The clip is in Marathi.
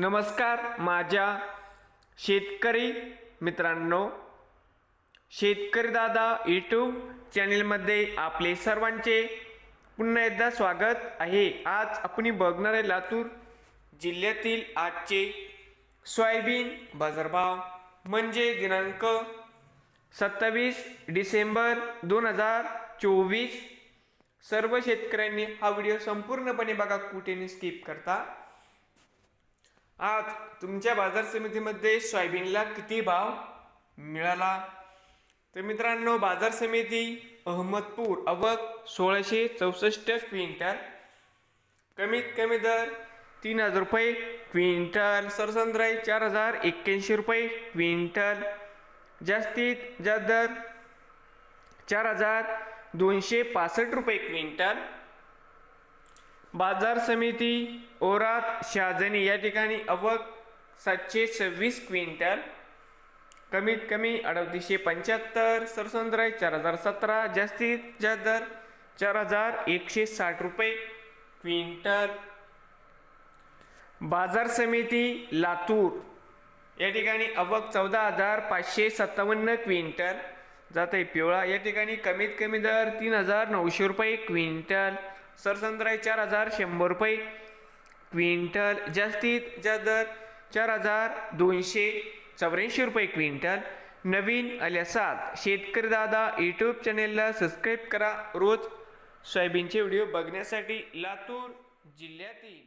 नमस्कार माझ्या शेतकरी मित्रांनो शेतकरी दादा यूट्यूब चॅनेलमध्ये आपले सर्वांचे पुन्हा एकदा स्वागत आहे. आज आपण बघणार आहे लातूर जिल्ह्यातील आजचे सोयाबीन बाजारभाव म्हणजे दिनांक सत्तावीस डिसेंबर दोन हजार चोवीस. सर्व शेतकऱ्यांनी हा व्हिडिओ संपूर्णपणे बघा कुठेने स्किप करता. आज तुमच्या बाजार समितीमध्ये सोयाबीनला किती भाव मिळाला? तर मित्रांनो बाजार समिती अहमदपूर अवक सोळाशे चौसष्ट क्विंटल. कमीत कमी दर तीन हजार रुपये क्विंटल. सरसंद्राई चार हजार एक्क्याऐंशी रुपये क्विंटल. जास्तीत जास्त दर चार हजार दोनशे पासष्ट रुपये क्विंटल. बाजार समिती ओरात शहाजनी या ठिकाणी अवक सातशे सव्वीस क्विंटल कमीत कमी अडतीसशे पंच्याहत्तर सरसंद्राय चार हजार सतरा जास्तीत जास्त दर चार हजार एकशे साठ रुपये क्विंटल. बाजार समिती लातूर या ठिकाणी अवक चौदा हजार पाचशे सत्तावन्न क्विंटल. जात आहे पिवळा या ठिकाणी कमीत कमी दर तीन हजार नऊशे रुपये क्विंटल. सरसंद्राई चार हजार शंभर रुपये. क्विंटल जास्तीत जास्त दर चार हजार दोनशे चौऱ्याऐंशी रुपये क्विंटल. नवीन आल्या सात. शेतकरी दादा यूट्यूब चॅनेलला सबस्क्राईब करा. रोज सोयाबीनचे व्हिडिओ बघण्यासाठी लातूर जिल्ह्यातील